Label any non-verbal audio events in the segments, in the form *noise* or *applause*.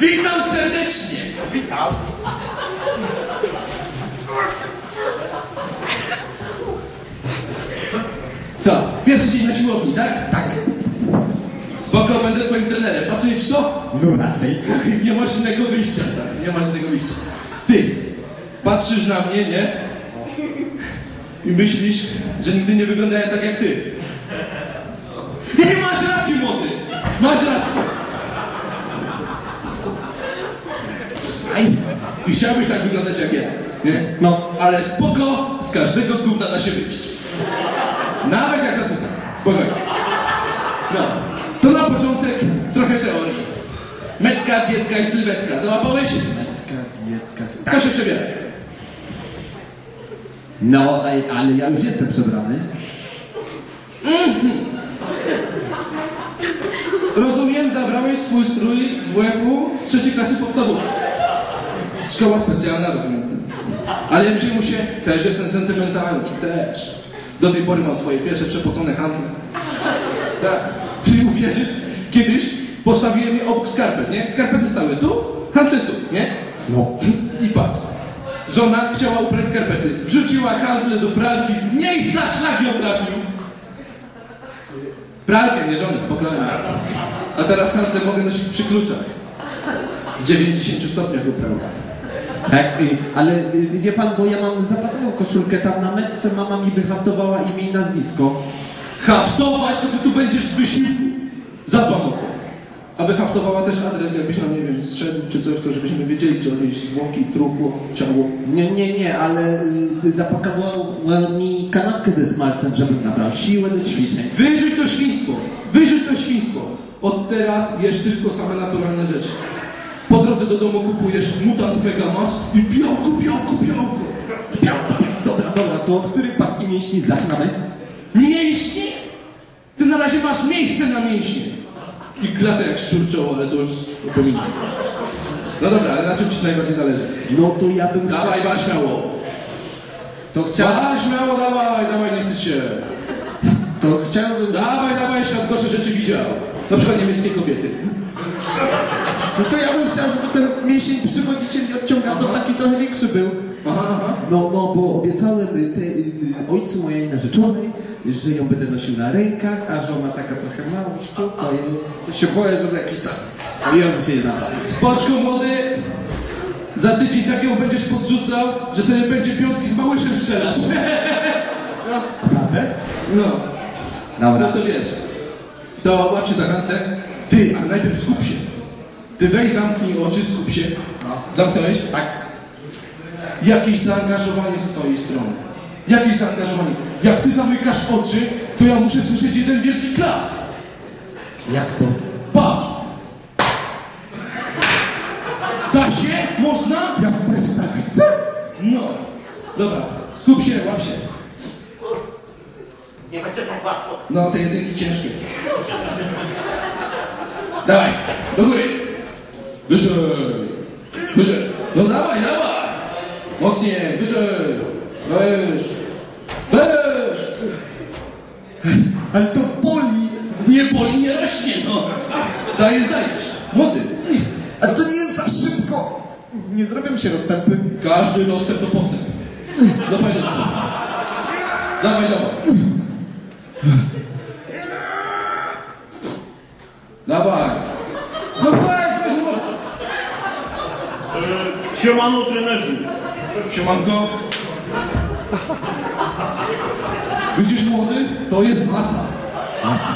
Witam serdecznie! Witam. Co, pierwszy dzień na siłowni, tak? Tak. Spoko, będę twoim trenerem. Pasuje ci to? No raczej. *laughs* Nie masz innego wyjścia, stary, nie masz innego wyjścia. Ty, patrzysz na mnie, nie? I myślisz, że nigdy nie wyglądałem tak jak ty. I masz rację, młody! Masz rację! I chciałbyś tak wyglądać jak ja, nie? No. Ale spoko, z każdego gówna da się wyjść. Nawet jak zasysam. Spokojnie. No, to na początek trochę teorii. Metka, dietka i sylwetka. Załapałeś? Metka, dietka. s- Kto się przebiera? No, ale ja już jestem przebrany. Rozumiem, zabrałeś swój strój z WF-u z trzeciej klasy podstawówki. Szkoła specjalna, rozumiem. Ale ja przyjmuję się, też jestem sentymentalny, też. Do tej pory mam swoje pierwsze przepocone handle. Tak. Ty uwierzysz? Kiedyś postawiłem je obok skarpet, nie? Skarpety stały tu, handle tu, nie? No. I patrz. Żona chciała ubrać skarpety. Wrzuciła handle do pralki, z miejsca szlak ją trafił. Pralkę, nie żonę, spokojnie. A teraz handle mogę nosić przy kluczach. W 90 stopniach uprawa. Tak, y, ale y, wie pan, bo ja mam zapasową koszulkę, tam na metce mama mi wyhaftowała imię i nazwisko. Haftować to ty tu będziesz z wysiłku. Zadbam o to. Aby haftowała też adres, jakbyś nam, nie wiem, strzelił czy coś, to żebyśmy wiedzieli, czy odnieść zwłoki, trupło, ciało. Nie, nie, nie, ale y, zapakowała mi kanapkę ze smalcem, żebym nabrał siłę do ćwiczeń. Wyrzuć to świństwo! Wyrzuć to świństwo! Od teraz jesz tylko same naturalne rzeczy. Drodze do domu kupujesz mutant Megamas i białko, białko, białko. Białko, Dobra, dobra, to od której partii mięśni zaczynamy? Mięśnie? Ty na razie masz miejsce na mięśnie. I klatę jak szczurczoło, ale to już opominam. No dobra, ale na czym ci najbardziej zależy? No to ja bym chciał... Dawaj, waż śmiało. To chciał... Waż śmiało, dawaj, dawaj, nie wstydź się. To chciałbym... Dawaj, dawaj, świat gorsze rzeczy widział. Na przykład niemieckie kobiety. No to ja bym chciał, żeby ten mięsień przywodziciel i odciągator taki trochę większy był. Aha, aha. No, no, bo obiecałem y, te, y, ojcu mojej narzeczonej, że ją będę nosił na rękach, a żona taka trochę mała, szczupła jest. To się boję, żeby jakiś tam skoliozy się nie nawalił. Spoczko młody, za tydzień tak ją będziesz podrzucał, że sobie będzie piątki z małyszem strzelać. *laughs* Naprawdę? No, no Dobra. to wiesz. To łap się za kantę. Ty, a najpierw skup się. Ty weź zamknij oczy, skup się. Zamknąłeś? Tak. Jakieś zaangażowanie z twojej strony. Jakieś zaangażowanie. Jak ty zamykasz oczy, to ja muszę słyszeć jeden wielki klask. Jak to? Patrz. Da się? Można? Ja też tak chcę. No. Dobra, skup się, łap się. Nie będzie tak łatwo. No, te jedynki ciężkie. Dawaj, do góry. Wyżej. Wyżej. No dawaj, dawaj. Mocniej, wyżej. Weź. Weź. Ale to boli. Nie boli, nie rośnie, no. Dajesz, dajesz. Młody. A to nie za szybko. Nie zrobią się rozstępy. Każdy rozstęp to postęp. Dawaj, do przodu. Dawaj, dawaj. Dawaj. No weź, weź, młody. Siemano trenerzy. Siemanko. Widzisz młody? To jest masa. Masa.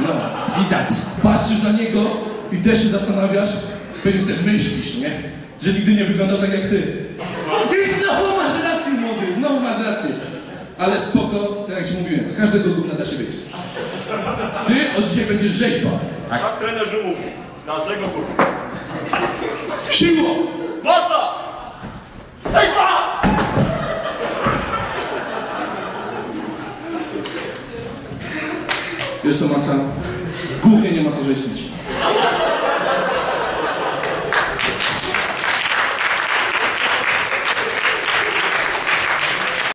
No. Widać. Patrzysz na niego i też się zastanawiasz, pewnie sobie myślisz, nie? Że nigdy nie wyglądał tak jak ty. I znowu masz rację, młody, znowu masz rację. Ale spoko, tak jak ci mówiłem, z każdego gówna da się wyjść. Ty od dzisiaj będziesz rzeźba. Tak trenerzy mówią. Z każdego góry. Siło! Masa! Stejpa! Wiesz co, masa? Głównie nie ma co rzeźbić.